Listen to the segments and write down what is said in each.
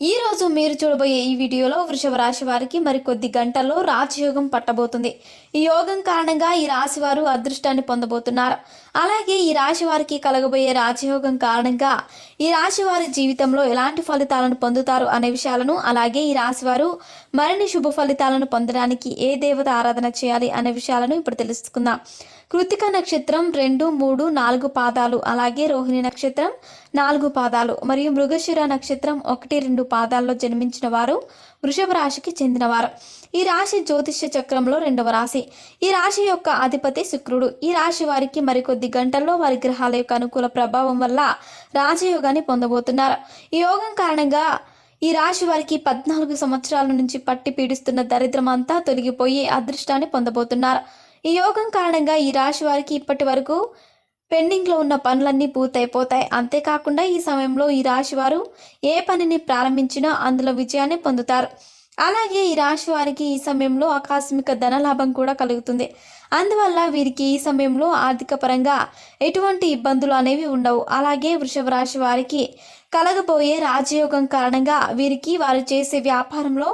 ఈ రోజు మీరు చూడబోయే ఈ వీడియోలో వృషభ రాశి వారికి మరికొద్ది గంటల్లో రాజయోగం పట్టబోతుంది. ఈ యోగం కారణంగా ఈ రాశి వారు అదృష్టాన్ని పొందబోతున్నారు. అలాగే ఈ రాశి వారికి కలగబోయే రాజయోగం కారణంగా ఈ రాశి వారి జీవితంలో ఎలాంటి ఫలితాలను పొందుతారు అనే విషయాలను అలాగే ఈ రాశి వారు మరిన్ని శుభ ఫలితాలను పొందడానికి ఏ దేవత ఆరాధన చేయాలి అనే విషయాలను ఇప్పుడు తెలుసుకుందాం. కృతిక నక్షత్రం రెండు మూడు నాలుగు పాదాలు అలాగే రోహిణి నక్షత్రం నాలుగు పాదాలు మరియు మృగశిర నక్షత్రం ఒకటి రెండు పాదాల్లో జన్మించిన వారు వృషభ రాశికి చెందినవారు. ఈ రాశి జ్యోతిష్య చక్రంలో రెండవ రాశి. ఈ రాశి యొక్క అధిపతి శుక్రుడు. ఈ రాశి వారికి మరికొద్ది గంటల్లో వారి గ్రహాల యొక్క అనుకూల ప్రభావం వల్ల రాజయోగాన్ని పొందబోతున్నారు. ఈ యోగం కారణంగా ఈ రాశి వారికి పద్నాలుగు సంవత్సరాల నుంచి పట్టి పీడిస్తున్న దరిద్రం అంతా తొలగిపోయి అదృష్టాన్ని పొందబోతున్నారు. ఈ యోగం కారణంగా ఈ రాశి వారికి ఇప్పటి వరకు పెండింగ్లో ఉన్న పనులన్నీ పూర్తయిపోతాయి. అంతేకాకుండా ఈ సమయంలో ఈ రాశి వారు ఏ పనిని ప్రారంభించినా అందులో విజయాన్ని పొందుతారు. అలాగే ఈ రాశి వారికి ఈ సమయంలో ఆకస్మిక ధనలాభం కూడా కలుగుతుంది. అందువల్ల వీరికి ఈ సమయంలో ఆర్థిక పరంగా ఎటువంటి ఇబ్బందులు అనేవి ఉండవు. అలాగే వృషభ రాశి వారికి కలగబోయే రాజయోగం కారణంగా వీరికి వారు చేసే వ్యాపారంలో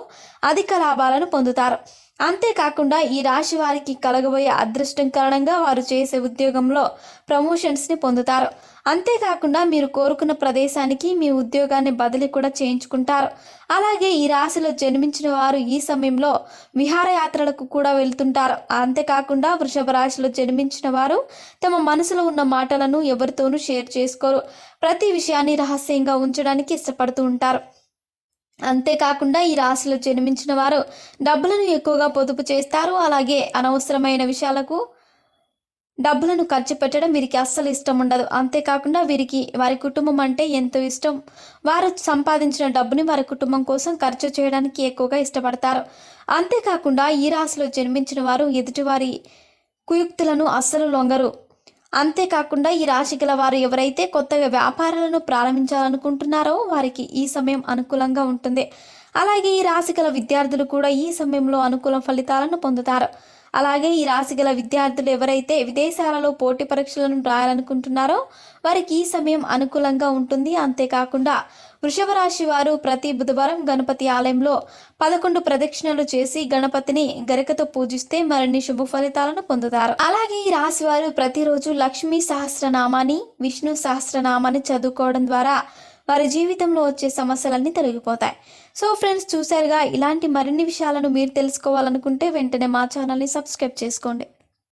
అధిక లాభాలను పొందుతారు. అంతేకాకుండా ఈ రాశి వారికి కలగబోయే అదృష్టం కారణంగా వారు చేసే ఉద్యోగంలో ప్రమోషన్స్ని పొందుతారు. అంతేకాకుండా మీరు కోరుకున్న ప్రదేశానికి మీ ఉద్యోగాన్ని బదిలీ కూడా చేయించుకుంటారు. అలాగే ఈ రాశిలో జన్మించిన వారు ఈ సమయంలో విహారయాత్రలకు కూడా వెళ్తుంటారు. అంతేకాకుండా వృషభ రాశిలో జన్మించిన వారు తమ మనసులో ఉన్న మాటలను ఎవరితోనూ షేర్ చేసుకోరు. ప్రతి విషయాన్ని రహస్యంగా ఉంచడానికి ఇష్టపడుతూ ఉంటారు. అంతేకాకుండా ఈ రాశిలో జన్మించిన వారు డబ్బులను ఎక్కువగా పొదుపు చేస్తారు. అలాగే అనవసరమైన విషయాలకు డబ్బులను ఖర్చు పెట్టడం వీరికి అస్సలు ఇష్టం ఉండదు. అంతేకాకుండా వీరికి వారి కుటుంబం అంటే ఎంతో ఇష్టం. వారు సంపాదించిన డబ్బుని వారి కుటుంబం కోసం ఖర్చు చేయడానికి ఎక్కువగా ఇష్టపడతారు. అంతేకాకుండా ఈ రాశిలో జన్మించిన వారు ఎదుటివారి కుయుక్తులను అస్సలు లొంగరు. అంతేకాకుండా ఈ రాశి గల వారు ఎవరైతే కొత్తగా వ్యాపారాలను ప్రారంభించాలనుకుంటున్నారో వారికి ఈ సమయం అనుకూలంగా ఉంటుంది. అలాగే ఈ రాశిగల విద్యార్థులు కూడా ఈ సమయంలో అనుకూల ఫలితాలను పొందుతారు. అలాగే ఈ రాశి గల విద్యార్థులు ఎవరైతే విదేశాలలో పోటీ పరీక్షలను రాయాలనుకుంటున్నారో వారికి ఈ సమయం అనుకూలంగా ఉంటుంది. అంతేకాకుండా వృషభ రాశి వారు ప్రతి బుధవారం గణపతి ఆలయంలో పదకొండు ప్రదక్షిణలు చేసి గణపతిని గరికతో పూజిస్తే మరిన్ని శుభ ఫలితాలను పొందుతారు. అలాగే ఈ రాశి వారు ప్రతిరోజు లక్ష్మీ సహస్రనామాన్ని విష్ణు సహస్రనామాన్ని చదువుకోవడం ద్వారా వారి జీవితంలో వచ్చే సమస్యలన్నీ తొలగిపోతాయి. సో ఫ్రెండ్స్ చూసారుగా ఇలాంటి మరిన్ని విషయాలను మీరు తెలుసుకోవాలనుకుంటే వెంటనే మా ఛానల్ని సబ్స్క్రైబ్ చేసుకోండి.